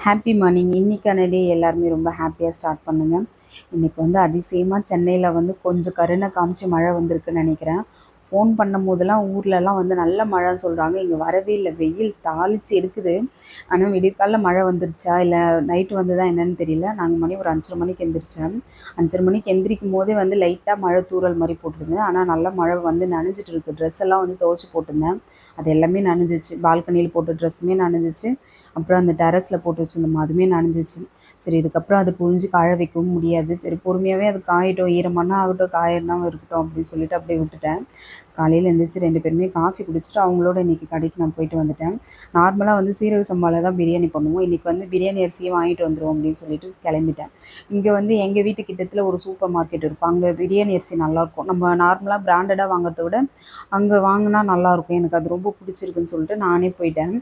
Happy morning இன்றைக்கான டே எல்லாருமே ரொம்ப ஹாப்பியாக ஸ்டார்ட் பண்ணுங்க. இன்றைக்கி வந்து அதிசயமாக சென்னையில் வந்து கொஞ்சம் கருணை காமிச்சு மழை வந்திருக்குன்னு நினைக்கிறேன். ஃபோன் பண்ணும் போதெல்லாம் ஊர்லலாம் வந்து நல்ல மழைன்னு சொல்கிறாங்க இங்கே வரவே இல்லை. வெயில் தாளிச்சு இருக்குது. ஆனால் விடியற்காலில் மழை வந்துருச்சா? இல்லை நைட்டு வந்ததா என்னன்னு தெரியல. நாங்கள் மணி ஒரு அஞ்சரை மணிக்கு எந்திரிச்சேன் அஞ்சரை மணிக்கு எந்திரிக்கும் போதே வந்து லைட்டாக மழை தூறல் மாதிரி போட்டிருந்தேன் ஆனால் நல்ல மழை வந்து நனைஞ்சிட்டு இருக்கு. ட்ரெஸ் எல்லாம் வந்து துவச்சி போட்டிருந்தேன். அது எல்லாமே நனைஞ்சிச்சு. பால்கனியில் போட்ட ட்ரெஸ்ஸுமே நனைஞ்சிச்சு. அப்புறம் அந்த டெரஸில் போட்டு வச்சுருந்தோம் அதுவுமே நனைஞ்சிச்சு சரி இதுக்கப்புறம் அது புழிஞ்சு காய வைக்கவும் முடியாது. சரி பொறுமையாகவே அது காயட்டும். ஈரமான ஆகட்டும் காயெல்லாம் இருக்கட்டும் அப்படின்னு சொல்லிட்டு அப்படியே விட்டுட்டேன். காலையில் எழுந்திரிச்சு ரெண்டு பேருமே காஃபி குடிச்சிட்டு அவங்களோட இன்றைக்கி கடைக்கு நான் போயிட்டு வந்துட்டேன். நார்மலாக வந்து சீரக சம்பாவில் தான் பிரியாணி பண்ணுவோம். இன்றைக்கி வந்து பிரியாணி அரிசியை வாங்கிட்டு வந்துடுவோம் அப்படின்னு சொல்லிட்டு கிளம்பிட்டேன். இங்கே வந்து எங்கள் வீட்டு கிட்டத்தில் ஒரு சூப்பர் மார்க்கெட் இருக்கும். அங்கே பிரியாணி அரிசி நல்லாயிருக்கும் நம்ம நார்மலாக பிராண்டடாக வாங்குறத விட அங்கே வாங்கினா நல்லாயிருக்கும் எனக்கு அது ரொம்ப பிடிச்சிருக்குன்னு சொல்லிட்டு நானே போயிட்டேன்.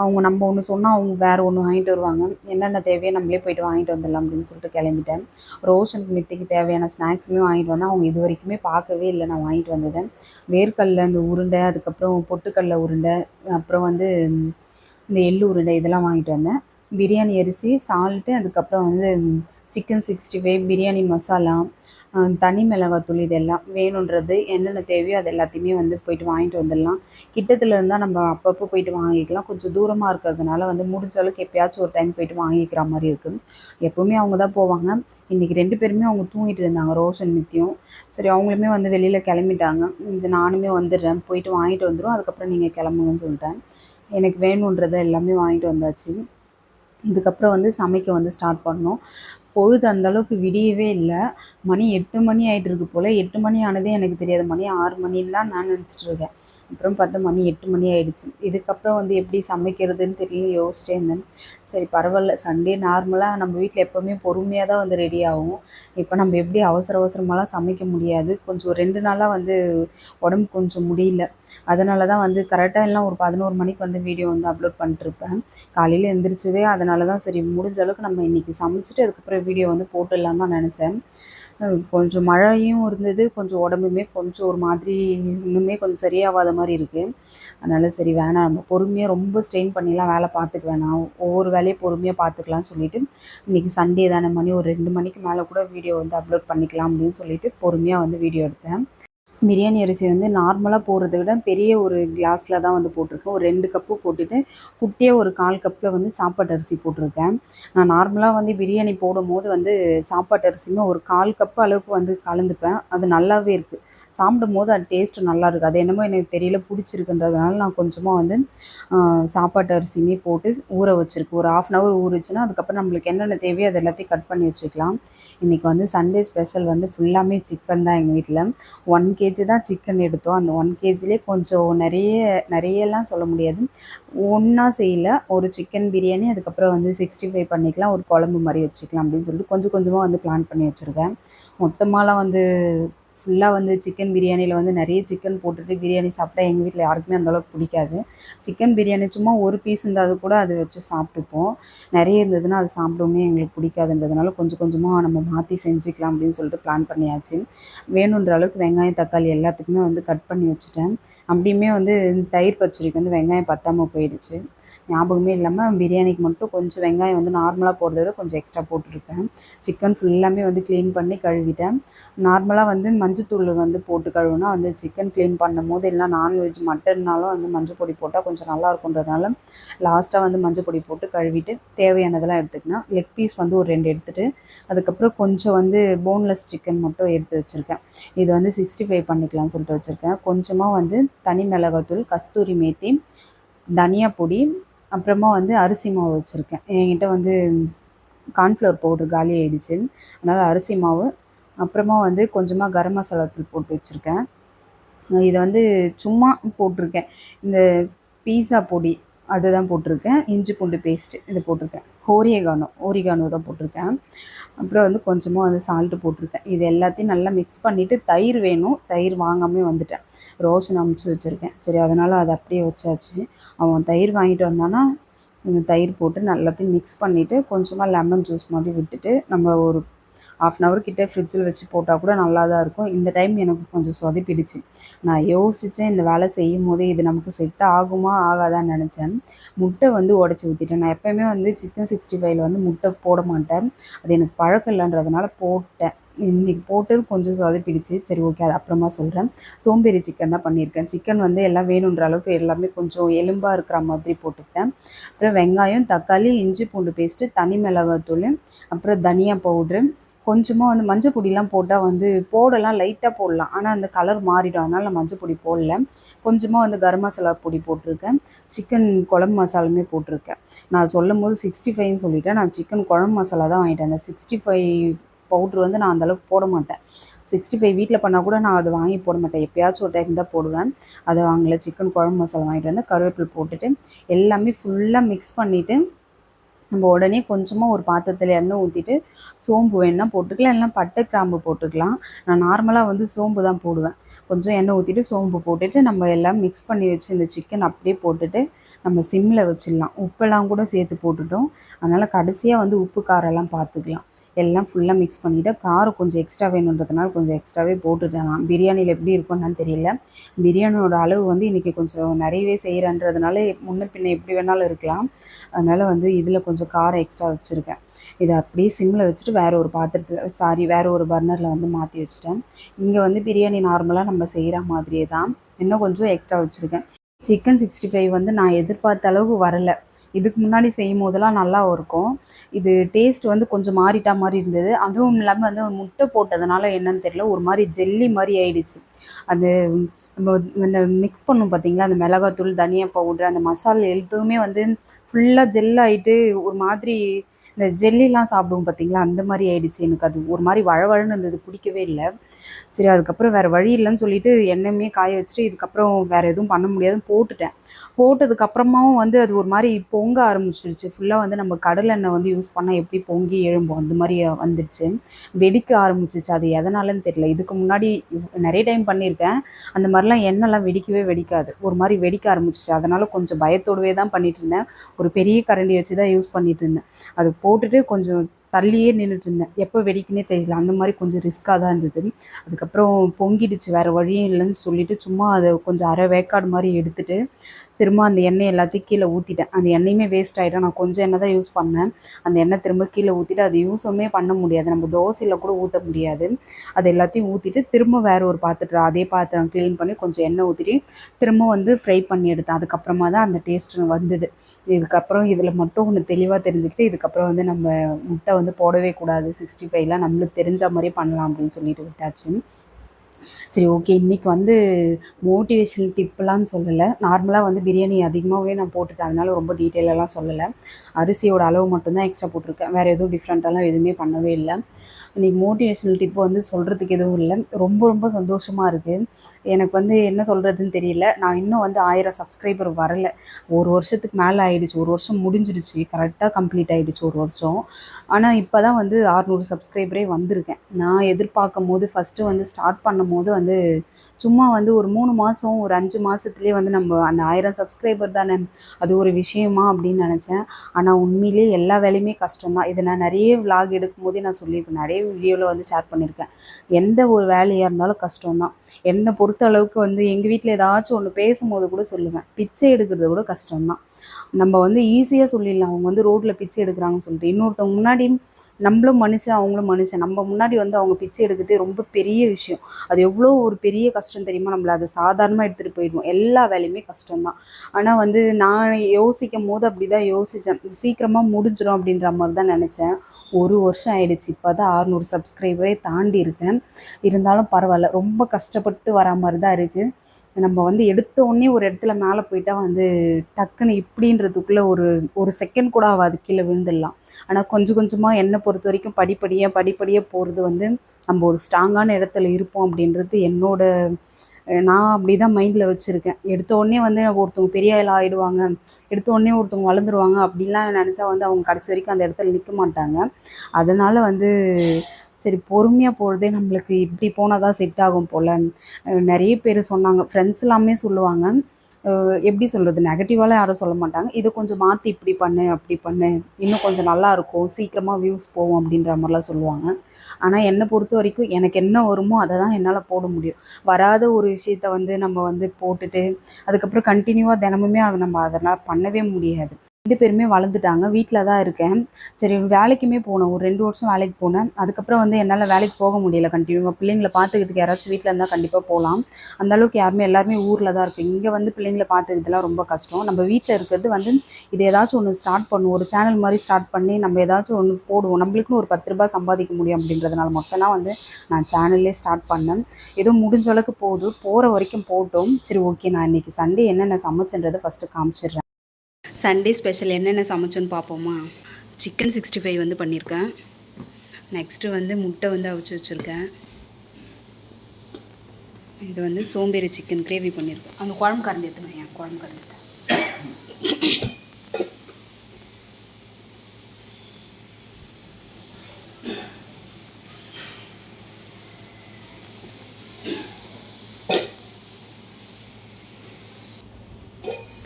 அவங்க நம்ம ஒன்று சொன்னால் அவங்க வேறு ஒன்று வாங்கிட்டு வருவாங்க. என்னென்ன தேவையோ நம்மளே போயிட்டு வாங்கிட்டு வந்துடலாம் அப்படின்னு சொல்லிட்டு கிளம்பிட்டேன். ரோஷனுக்கு நித்திக்கு தேவையான ஸ்நாக்ஸுமே வாங்கிட்டு வந்தேன். அவங்க இது வரைக்குமே பார்க்கவே இல்லை. நான் வாங்கிட்டு வந்ததை. வேர்க்கடல இந்த உருண்டை அதுக்கப்புறம் பொட்டுக்கடல உருண்டை அப்புறம் வந்து இந்த எள்ளு உருண்டை இதெல்லாம் வாங்கிட்டு வந்தேன். பிரியாணி அரிசி சால்ட்டு அதுக்கப்புறம் வந்து chicken sixty five biryani masala தனி மிளகாத்தூள் இதெல்லாம் வேணுன்றது என்னென்ன தேவையோ அது எல்லாத்தையுமே வந்து போயிட்டு வாங்கிட்டு வந்துடலாம். கிட்டத்தில் இருந்தால் நம்ம அப்பப்போ போயிட்டு வாங்கிக்கலாம். கொஞ்சம் தூரமாக இருக்கிறதுனால வந்து முடிஞ்ச அளவுக்கு எப்பயாச்சும் ஒரு டைம் போயிட்டு வாங்கிக்கிற மாதிரி இருக்குது எப்போவுமே அவங்க தான் போவாங்க. இன்றைக்கி ரெண்டு பேருமே அவங்க தூங்கிட்டு இருந்தாங்க ரோஷன் நித்தியும் சரி அவங்களுமே வந்து வெளியில் கிளம்பிட்டாங்க. இது நானுமே வந்துடுறேன். போயிட்டு வாங்கிட்டு வந்துடும் அதுக்கப்புறம் நீங்கள் கிளம்புங்கன்னு சொல்லிட்டேன். எனக்கு வேணுன்றதை எல்லாமே வாங்கிட்டு வந்தாச்சு. இதுக்கப்புறம் வந்து சமைக்க வந்து ஸ்டார்ட் பண்ணோம். பொழுது அந்தளவுக்கு விடியவே இல்லை. மணி எட்டு மணி ஆகிட்டுருக்கு போல். எட்டு மணி ஆனதே எனக்கு தெரியாது. மணி ஆறு மணின்னு தான் நான் நினச்சிட்ருக்கேன் அப்புறம் பார்த்தா மணி எட்டு மணி ஆயிடுச்சு. இதுக்கப்புறம் வந்து எப்படி சமைக்கிறதுன்னு தெரியல யோசிச்சே இருந்தேன் சரி பரவாயில்ல. சண்டே நார்மலாக நம்ம வீட்டில் எப்போவுமே பொறுமையாக தான் வந்து ரெடி ஆகும். இப்போ நம்ம எப்படி அவசர அவசரமாலாம் சமைக்க முடியாது. கொஞ்சம் ரெண்டு நாளாக வந்து உடம்பு கொஞ்சம் முடியல. அதனால தான் வந்து கரெக்டாக எல்லாம் ஒரு பதினோரு மணிக்கு வந்து வீடியோ வந்து அப்லோட் பண்ணிட்டுருப்பேன் காலையில் எழுந்திரிச்சதே அதனால தான் சரி முடிஞ்ச அளவுக்கு நம்ம இன்றைக்கி சமைச்சிட்டு அதுக்கப்புறம் வீடியோ வந்து போட்டுடலாம் தான் நினச்சேன். கொஞ்சம் மழையும் இருந்தது கொஞ்சம் உடம்புமே கொஞ்சம் ஒரு மாதிரி இன்னுமே கொஞ்சம் சரியாகாத மாதிரி இருக்குது அதனால் சரி வேணாம். நம்ம பொறுமையாக ரொம்ப ஸ்ட்ரெயின் பண்ணிலாம் வேலை பார்த்துக்க வேணாம் ஒவ்வொரு வேலையும் பொறுமையாக பார்த்துக்கலாம்னு சொல்லிவிட்டு இன்றைக்கி சண்டே தானே மணி ஒரு ரெண்டு மணிக்கு மேலே கூட வீடியோ வந்து அப்லோட் பண்ணிக்கலாம் அப்படின்னு சொல்லிட்டு பொறுமையாக வந்து வீடியோ எடுத்தேன். பிரியாணி அரிசி வந்து நார்மலாக போடுறத விட பெரிய ஒரு கிளாஸில் தான் வந்து போட்டிருக்கேன் ஒரு ரெண்டு கப்பு போட்டுட்டு குட்டியாக ஒரு கால் கப்பில் வந்து சாப்பாட்டு அரிசி போட்டிருக்கேன். நான் நார்மலாக வந்து பிரியாணி போடும் போது வந்து சாப்பாட்டு அரிசியுமே ஒரு கால் கப்பு அளவுக்கு வந்து கலந்துப்பேன். அது நல்லாவே இருக்குது சாப்பிடும் போது அது டேஸ்ட்டு நல்லா இருக்குது அது என்னமோ எனக்கு தெரியல பிடிச்சிருக்குன்றதுனால நான் கொஞ்சமாக வந்து சாப்பாட்டு அரிசியுமே போட்டு ஊற வச்சுருக்கு ஒரு ஆஃப் அன் ஹவர் ஊறிச்சுன்னா அதுக்கப்புறம் நம்மளுக்கு என்னென்ன தேவையோ அது எல்லாத்தையும் கட் பண்ணி வச்சுக்கலாம். இன்றைக்கி வந்து சண்டே ஸ்பெஷல் வந்து ஃபுல்லாமே சிக்கன் தான் எங்கள் வீட்டில் ஒன் கேஜி தான் சிக்கன் எடுத்தோம். அந்த ஒன் கேஜிலே கொஞ்சம் நிறைய நிறையலாம் சொல்ல முடியாது. ஒன்றா செய்யல. ஒரு சிக்கன் பிரியாணி அதுக்கப்புறம் வந்து சிக்ஸ்டி ஃபைவ் பண்ணிக்கலாம். ஒரு குழம்பு மாதிரி வச்சுக்கலாம் அப்படின்னு சொல்லிட்டு கொஞ்சம் கொஞ்சமாக வந்து பிளான் பண்ணி வச்சுருக்கேன். மொத்தமாலாம் வந்து ஃபுல்லாக வந்து சிக்கன் பிரியாணியில் வந்து நிறைய சிக்கன் போட்டுட்டு பிரியாணி சாப்பிட்டா எங்கள் வீட்டில் யாருக்குமே அந்தளவுக்கு பிடிக்காது. சிக்கன் பிரியாணி சும்மா ஒரு பீஸ் இருந்தால் கூட அதை வச்சு சாப்பிட்டுப்போம். நிறைய இருந்ததுன்னா அது சாப்பிடவுமே எங்களுக்கு பிடிக்காதுன்றதுனால கொஞ்சம் கொஞ்சமாக நம்ம மாற்றி செஞ்சுக்கலாம் அப்படின்னு சொல்லிட்டு பிளான் பண்ணியாச்சு. வேணுன்ற அளவுக்கு வெங்காயம் தக்காளி எல்லாத்துக்குமே வந்து கட் பண்ணி வச்சுட்டேன். அப்படியுமே வந்து தயிர் பச்சடிக்கு வந்து வெங்காயம் பத்தாமல் போயிடுச்சு. ஞாபகமே இல்லாமல் பிரியாணிக்கு மட்டும் கொஞ்சம் வெங்காயம் வந்து நார்மலாக போடுறத விட கொஞ்சம் எக்ஸ்ட்ரா போட்டுருக்கேன் சிக்கன் ஃபுல்லாமே வந்து க்ளீன் பண்ணி கழுவிட்டேன். நார்மலாக வந்து மஞ்சத்தூள் வந்து போட்டு கழுவுனா வந்து சிக்கன் க்ளீன் பண்ணும் போது இல்லை நான்வெஜ் மட்டன்னாலும் வந்து மஞ்சள் பொடி போட்டால் கொஞ்சம் நல்லா இருக்குன்றதுனால லாஸ்ட்டாக வந்து மஞ்சள் பொடி போட்டு கழுவிட்டு தேவையானதெல்லாம் எடுத்துக்கணும் லெக் பீஸ் வந்து ஒரு ரெண்டு எடுத்துகிட்டு அதுக்கப்புறம் கொஞ்சம் வந்து போன்லெஸ் சிக்கன் மட்டும் எடுத்து வச்சுருக்கேன். இது வந்து சிக்ஸ்டி ஃபைவ் பண்ணிக்கலாம்னு சொல்லிட்டு வச்சுருக்கேன். கொஞ்சமாக வந்து தனி மிளகாத்தூள் கஸ்தூரி மேத்தி தனியா பொடி அப்புறமா வந்து அரிசி மாவு வச்சுருக்கேன். என்கிட்ட வந்து கார்ன்ஃப்ளவர் பவுடர் காலி ஆகிடுச்சு அதனால் அரிசி மாவு. அப்புறமா வந்து கொஞ்சமாக கரம் மசாலா தூள் போட்டு வச்சுருக்கேன். இதை வந்து சும்மா போட்டிருக்கேன். இந்த பீஸா பொடி அதுதான் போட்டிருக்கேன். இஞ்சி பூண்டு பேஸ்ட்டு இது போட்டிருக்கேன். ஹோரியகானோ ஓரிகானோ தான் போட்டிருக்கேன். அப்புறம் வந்து கொஞ்சமாக வந்து சால்ட்டு போட்டிருக்கேன். இது எல்லாத்தையும் நல்லா மிக்ஸ் பண்ணிவிட்டு தயிர் வேணும். தயிர் வாங்காமல் வந்துட்டேன். ரோஷன் அமுச்சு வச்சுருக்கேன். சரி அதனால் அதை அப்படியே வச்சாச்சு. அவன் தயிர் வாங்கிட்டு வந்தானா தயிர் போட்டு எல்லாத்தையும் மிக்ஸ் பண்ணிவிட்டு கொஞ்சமாக லெமன் ஜூஸ் மாதிரி விட்டுட்டு நம்ம ஒரு ஆஃப் அன் ஹவர் கிட்டே ஃப்ரிட்ஜில் வச்சு போட்டால் கூட நல்லா தான் இருக்கும். இந்த டைம் எனக்கு கொஞ்சம் சொதப்பிடுச்சு. நான் யோசித்தேன் இந்த வேலை செய்யும் போதே இது நமக்கு செட் ஆகுமா ஆகாதான்னு நினச்சேன். முட்டை வந்து உடச்சி ஊற்றிட்டேன் நான் எப்போயுமே வந்து சிக்கன் சிக்ஸ்டி ஃபைவ்ல வந்து முட்டை போட மாட்டேன். அது எனக்கு பழக்கம் இல்லைன்றதுனால போட்டேன். இன்றைக்கி போட்டது கொஞ்சம் சொதப்பிடுச்சு. சரி ஓகே அது அப்புறமா சொல்கிறேன் சோம்பேறி சிக்கன் தான் பண்ணியிருக்கேன். சிக்கன் வந்து எல்லாம் வேணுன்ற அளவுக்கு எல்லாமே கொஞ்சம் எலும்பாக இருக்கிற மாதிரி போட்டுக்கிட்டேன். அப்புறம் வெங்காயம் தக்காளி இஞ்சி பூண்டு பேஸ்ட்டு தனி மிளகாத்தூள் அப்புறம் தனியா பவுட்ரு கொஞ்சமாக வந்து மஞ்சள் பொடிலாம் போட்டால் வந்து போடலாம் லைட்டாக போடலாம். ஆனால் அந்த கலர் மாறிடும். அதனால் நான் மஞ்சள் பொடி போடல. கொஞ்சமாக வந்து கரம் மசாலா பொடி போட்டிருக்கேன். சிக்கன் குழம்பு மசாலுமே போட்டிருக்கேன். நான் சொல்லும் போது சிக்ஸ்டி ஃபைவ்னு சொல்லிவிட்டேன் நான் சிக்கன் குழம்பு மசாலா தான் வாங்கிட்டேன். அந்த சிக்ஸ்டி ஃபைவ் பவுட்ரு வந்து நான் அந்தளவுக்கு போட மாட்டேன். சிக்ஸ்டி ஃபைவ் வீட்டில் பண்ணால் கூட நான் அதை வாங்கி போட மாட்டேன். எப்போயாச்சும் ஒரு டைம் தான் போடுவேன். அதை வாங்கலை சிக்கன் குழம்பு மசாலா வாங்கிட்டு வந்து கருவேப்பிலை போட்டுட்டு எல்லாமே ஃபுல்லாக மிக்ஸ் பண்ணிவிட்டு நம்ம உடனே கொஞ்சமாக ஒரு பாத்திரத்தில் எண்ணெய் ஊற்றிட்டு சோம்பு வேணால் போட்டுக்கலாம் இல்லைனா பட்டை கிராம்பு போட்டுக்கலாம். நான் நார்மலாக வந்து சோம்பு தான் போடுவேன். கொஞ்சம் எண்ணெய் ஊற்றிட்டு சோம்பு போட்டுட்டு நம்ம எல்லாம் மிக்ஸ் பண்ணி வச்சு இந்த சிக்கன் அப்படியே போட்டுட்டு நம்ம சிம்மில் வச்சிடலாம். உப்பெல்லாம் கூட சேர்த்து போட்டுட்டோம். அதனால் கடைசியாக வந்து உப்பு காரெல்லாம் பார்த்துக்கலாம் எல்லாம் ஃபுல்லாக மிக்ஸ் பண்ணிவிட்டு காரம் கொஞ்சம் எக்ஸ்ட்ரா வேணுன்றதுனால கொஞ்சம் எக்ஸ்ட்ராவே போட்டுட்டேன் பிரியாணியில் எப்படி இருக்கும்னு தெரியல. பிரியாணியோட அளவு வந்து இன்றைக்கி கொஞ்சம் நிறையவே செய்கிறேன்றதுனால முன்ன பின்ன எப்படி வேணாலும் இருக்கலாம். அதனால் வந்து இதில் கொஞ்சம் காரம் எக்ஸ்ட்ரா வச்சுருக்கேன். இதை அப்படியே சிம்மில் வச்சுட்டு வேறு ஒரு பாத்திரத்தில் சாரி வேறு ஒரு பர்னரில் வந்து மாற்றி வச்சுட்டேன். இங்கே வந்து பிரியாணி நார்மலாக நம்ம செய்கிற மாதிரியே தான். இன்னும் கொஞ்சம் எக்ஸ்ட்ரா வச்சுருக்கேன். சிக்கன் சிக்ஸ்டி ஃபைவ் வந்து நான் எதிர்பார்த்த அளவுக்கு வரலை. இதுக்கு முன்னாடி செய்யும் போதெல்லாம் நல்லா இருக்கும். இது டேஸ்ட் வந்து கொஞ்சம் மாறிட்டா மாதிரி இருந்தது. அதுவும் இல்லாமல் வந்து முட்டை போட்டதுனால என்னன்னு தெரியல. ஒரு மாதிரி ஜெல்லி மாதிரி ஆயிடுச்சு. அது நம்ம இந்த மிக்ஸ் பண்ணும் பார்த்தீங்களா அந்த மிளகாத்தூள் தனியா பவுட்ரு அந்த மசாலா எழுத்துமே வந்து ஃபுல்லாக ஜெல் ஆகிட்டு ஒரு மாதிரி இந்த ஜெல்லிலாம் சாப்பிடுவோம் பார்த்தீங்களா? அந்த மாதிரி ஆயிடுச்சு எனக்கு அது. ஒரு மாதிரி வழவழன்னு இருந்தது பிடிக்கவே இல்லை. சரி அதுக்கப்புறம் வேறு வழி இல்லைன்னு சொல்லிட்டு எண்ணெயுமே காய வச்சுட்டு இதுக்கப்புறம் வேறு எதுவும் பண்ண முடியாதுன்னு போட்டுட்டேன். போட்டதுக்கப்புறமாவும் வந்து அது ஒரு மாதிரி பொங்க ஆரம்பிச்சிருச்சு. ஃபுல்லாக வந்து நம்ம கடலெண்ணெய் வந்து யூஸ் பண்ணால் எப்படி பொங்கி எழும்போம்? அந்த மாதிரி வந்துடுச்சு வெடிக்க ஆரம்பிச்சிச்சு. அது எதனாலன்னு தெரியல. இதுக்கு முன்னாடி நிறைய டைம் பண்ணியிருக்கேன் அந்த மாதிரிலாம் எண்ணெய்லாம் வெடிக்கவே வெடிக்காது. ஒரு மாதிரி வெடிக்க ஆரம்பிச்சிச்சு. அதனால் கொஞ்சம் பயத்தோடவே தான் பண்ணிகிட்டு இருந்தேன். ஒரு பெரிய கரண்டி வச்சு தான் யூஸ் பண்ணிகிட்டு இருந்தேன். அது போட்டுட்டு கொஞ்சம் தள்ளியே நின்றுட்டு இருந்தேன் எப்போ வெடிக்குன்னே தெரியல. அந்த மாதிரி கொஞ்சம் ரிஸ்க்காக தான் இருந்தது. அதுக்கப்புறம் பொங்கிடுச்சு. வேறு வழியும் இல்லைன்னு சொல்லிவிட்டு சும்மா அதை கொஞ்சம் அரை வேக்காடு மாதிரி எடுத்துகிட்டு திரும்ப அந்த எண்ணெய் எல்லாத்தையும் கீழே ஊற்றிட்டேன் அந்த எண்ணெயுமே வேஸ்ட் ஆகிடும் நான் கொஞ்சம் எண்ணெய் தான் யூஸ் பண்ணேன். அந்த எண்ணெய் திரும்ப கீழே ஊற்றிட்டு அது யூஸுமே பண்ண முடியாது. நம்ம தோசையில் கூட ஊற்ற முடியாது. அது எல்லாத்தையும் ஊற்றிட்டு திரும்ப வேறு ஒரு பாத்திரத்தில் அதே பாத்திரம் க்ளீன் பண்ணி கொஞ்சம் எண்ணெய் ஊற்றிட்டு திரும்ப வந்து ஃப்ரை பண்ணி எடுத்தேன். அதுக்கப்புறமா தான் அந்த டேஸ்ட் வந்தது. இதுக்கப்புறம் இதில் மட்டும் ஒன்று தெளிவாக தெரிஞ்சுக்கிட்டு இதுக்கப்புறம் வந்து நம்ம முட்டை வந்து போடவே கூடாது. சிக்ஸ்டி ஃபைவ்லாம் நம்மளுக்கு தெரிஞ்ச மாதிரி பண்ணலாம் அப்படின்னு சொல்லிட்டு விட்டாச்சு. சரி ஓகே இன்றைக்கி வந்து மோட்டிவேஷனல் டிப்லாம் சொல்லலை. நார்மலாக வந்து பிரியாணி அதிகமாகவே நான் போட்டுட்டேன். அதனால ரொம்ப டீட்டெயிலெல்லாம் சொல்லலை. அரிசியோட அளவு மட்டும்தான் எக்ஸ்ட்ரா போட்டிருக்கேன். வேறு எதுவும் டிஃப்ரெண்ட்டாலாம் எதுவுமே பண்ணவே இல்லை. இன்றைக்கி மோட்டிவேஷனல் டிப் வந்து சொல்கிறதுக்கு எதுவும் இல்லை. ரொம்ப ரொம்ப சந்தோஷமாக இருக்குது எனக்கு வந்து என்ன சொல்கிறதுன்னு தெரியல. நான் இன்னும் வந்து ஆயிரம் சப்ஸ்கிரைபர் வரல. ஒரு வருஷத்துக்கு மேலே ஆகிடுச்சு ஒரு வருஷம் முடிஞ்சிடுச்சு கரெக்டாக கம்ப்ளீட் ஆகிடுச்சு ஒரு வருஷம். ஆனால் இப்போ தான் வந்து ஆறுநூறு சப்ஸ்கிரைபரே வந்திருக்கேன். நான் எதிர்பார்க்கும் போது ஃபஸ்ட்டு வந்து ஸ்டார்ட் பண்ணும் போது வந்து சும்மா வந்து ஒரு மூணு மாதம் ஒரு அஞ்சு மாதத்துலேயே வந்து நம்ம அந்த ஆயிரம் சப்ஸ்கிரைபர் தானே? அது ஒரு விஷயமா அப்படின்னு நினச்சேன். ஆனால் உண்மையிலே எல்லா வேலையுமே கஷ்டம் தான் இதை நான் நிறைய விலாக் எடுக்கும் போதே நான் சொல்லியிருக்கேன். நிறைய வீடியோவில் வந்து ஷேர் பண்ணியிருக்கேன். எந்த ஒரு வேலையாக இருந்தாலும் கஷ்டம் தான் என்னை பொறுத்த அளவுக்கு வந்து எங்கள் வீட்டில் ஏதாச்சும் ஒன்று பேசும்போது கூட சொல்லுவேன். பிச்சை எடுக்கிறது கூட கஷ்டம்தான். நம்ம வந்து ஈஸியாக சொல்லிடலாம். அவங்க வந்து ரோட்டில் பிச்சை எடுக்கிறாங்கன்னு சொல்லிட்டு. இன்னொருத்தவங்க முன்னாடி நம்மளும் மனுஷன் அவங்களும் மனுஷன். நம்ம முன்னாடி வந்து அவங்க பிச்சை எடுக்கிறதே ரொம்ப பெரிய விஷயம். அது எவ்வளோ ஒரு பெரிய கஷ்டம் தெரியுமா? நம்மளை அதை சாதாரணமாக எடுத்துகிட்டு போயிடுவோம். எல்லா வேலையுமே கஷ்டம்தான். ஆனால் வந்து நான் யோசிக்கும் போது அப்படி தான் யோசித்தேன் சீக்கிரமாக முடிஞ்சிடும் அப்படின்ற மாதிரி தான் நினச்சேன். ஒரு வருஷம் ஆயிடுச்சு. இப்போ தான் அறுநூறு சப்ஸ்கிரைபரே தாண்டி இருக்கேன். இருந்தாலும் பரவாயில்ல. ரொம்ப கஷ்டப்பட்டு வர மாதிரி தான் இருக்குது நம்ம வந்து எடுத்த உடனே ஒரு இடத்துல மேலே போயிட்டா வந்து டக்குன்னு இப்படின்றதுக்குள்ளே ஒரு ஒரு செகண்ட் கூட ஆகாது. கீழே விழுந்துடலாம். ஆனால் கொஞ்சம் கொஞ்சமாக என்னை பொறுத்த வரைக்கும் படிப்படியாக படிப்படியாக போகிறது வந்து நம்ம ஒரு ஸ்ட்ராங்கான இடத்துல இருப்போம் அப்படின்றது என்னோட நான் அப்படி தான் மைண்டில் வச்சுருக்கேன். எடுத்த உடனே வந்து ஒருத்தவங்க பெரிய ஆள் ஆகிடுவாங்க எடுத்த உடனே ஒருத்தவங்க வளர்ந்துருவாங்க. அப்படின்லாம் நினச்சா வந்து அவங்க கடைசி வரைக்கும் அந்த இடத்துல நிற்க மாட்டாங்க. அதனால் வந்து சரி பொறுமையாக போகிறதே நம்மளுக்கு இப்படி போனால் தான் செட் ஆகும் போல். நிறைய பேர் சொன்னாங்க. ஃப்ரெண்ட்ஸ் எல்லாமே சொல்லுவாங்க. எப்படி சொல்கிறது நெகட்டிவாலாம் யாரும் சொல்ல மாட்டாங்க. இதை கொஞ்சம் மாற்றி இப்படி பண்ணு அப்படி பண்ணு. இன்னும் கொஞ்சம் நல்லா இருக்கும். சீக்கிரமாக வியூஸ் போகும் அப்படின்ற மாதிரிலாம் சொல்லுவாங்க. ஆனால் என்னை பொறுத்த வரைக்கும் எனக்கு என்ன வருமோ அதை தான் என்னால் போட முடியும். வராத ஒரு விஷயத்த வந்து நம்ம வந்து போட்டுட்டு அதுக்கப்புறம் கண்டினியூவாக தினமுமே அதை நம்ம அதனால் பண்ணவே முடியாது. ரெண்டு பேருமே வளர்ந்துட்டாங்க. வீட்டில் தான் இருக்கேன். சரி வேலைக்குமே போனேன் ஒரு ரெண்டு வருஷம் வேலைக்கு போனேன். அதுக்கப்புறம் வந்து என்னால் வேலைக்கு போக முடியல. கண்டினியூவாக பிள்ளைங்கள பார்த்துக்கிறதுக்கு யாராச்சும் வீட்டில் இருந்தால் கண்டிப்பாக போகலாம் அந்தளவுக்கு யாருமே எல்லாருமே ஊரில் தான் இருக்குது இங்கே வந்து பிள்ளைங்கள பார்த்துக்கிறதுலாம் ரொம்ப கஷ்டம். நம்ம வீட்டில் இருக்கிறது வந்து இது ஏதாச்சும் ஒன்று ஸ்டார்ட் பண்ணுவோம். ஒரு சேனல் மாதிரி ஸ்டார்ட் பண்ணி நம்ம ஏதாச்சும் ஒன்று போடுவோம். நம்மளுக்குன்னு ஒரு பத்து ரூபாய் சம்பாதிக்க முடியும் அப்படின்றதுனால மொத்தம்லாம் வந்து நான் சேனல்லே ஸ்டார்ட் பண்ணேன். ஏதோ முடிஞ்ச அளவுக்கு போகுது. போகிற வரைக்கும் போட்டோம். சரி ஓகே நான் இன்றைக்கி சண்டே என்னென்ன சமைச்சுன்றதை ஃபஸ்ட்டு காமிச்சிடுறேன். சண்டே ஸ்பெஷல் என்னென்ன சமைச்சோன்னு பார்ப்போமா? சிக்கன் சிக்ஸ்டி ஃபைவ் வந்து பண்ணியிருக்கேன் நெக்ஸ்ட்டு வந்து முட்டை வந்து அவிச்சு வச்சுருக்கேன். இது வந்து சோம்பேறி சிக்கன் கிரேவி பண்ணியிருக்கேன் அந்த குழம்பு கரண்டி எடுத்துனேன் என் குழம்பு கரண்டி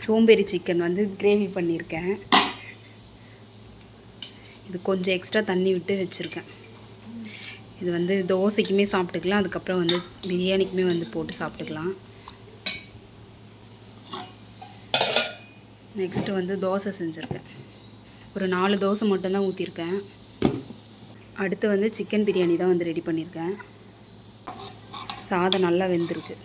சோம்பேறி சிக்கன் வந்து கிரேவி பண்ணியிருக்கேன். இது கொஞ்சம் எக்ஸ்ட்ரா தண்ணி விட்டு வச்சுருக்கேன். இது வந்து தோசைக்குமே சாப்பிட்டுக்கலாம் அதுக்கப்புறம் வந்து பிரியாணிக்குமே வந்து போட்டு சாப்பிட்டுக்கலாம். நெக்ஸ்ட்டு வந்து தோசை செஞ்சுருக்கேன். ஒரு நாலு தோசை மட்டும்தான் ஊற்றிருக்கேன் அடுத்து வந்து சிக்கன் பிரியாணி தான் வந்து ரெடி பண்ணியிருக்கேன். சாதம் நல்லா வெந்திருக்கு.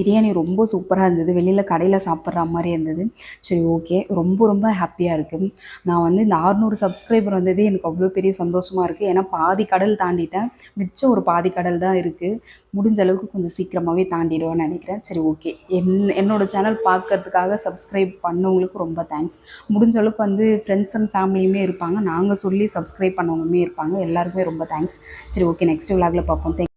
பிரியாணி ரொம்ப சூப்பராக இருந்தது. வெளியில் கடையில் சாப்பிட்ற மாதிரி இருந்தது. சரி ஓகே ரொம்ப ரொம்ப ஹாப்பியாக இருக்குது நான் வந்து இந்த 600 சப்ஸ்கிரைபர் வந்தது எனக்கு அவ்வளோ பெரிய சந்தோஷமாக இருக்குது ஏன்னா பாதி கடல் தாண்டிட்டேன். மிச்சம் ஒரு பாதி கடல் தான் இருக்குது முடிஞ்ச அளவுக்கு கொஞ்சம் சீக்கிரமாகவே தாண்டிடுவேன்னு நினைக்கிறேன். சரி ஓகே என் என்னோடய சேனல் பார்க்கறதுக்காக சப்ஸ்கிரைப் பண்ணவங்களுக்கு ரொம்ப தேங்க்ஸ் முடிஞ்ச அளவுக்கு வந்து ஃப்ரெண்ட்ஸ் அண்ட் ஃபேமிலியுமே இருப்பாங்க. நாங்கள் சொல்லி சப்ஸ்கிரைப் பண்ணவங்களுமே இருப்பாங்க. எல்லாருக்குமே ரொம்ப தேங்க்ஸ் சரி ஓகே நெக்ஸ்ட் விளாகில் பார்ப்போம். தேங்க்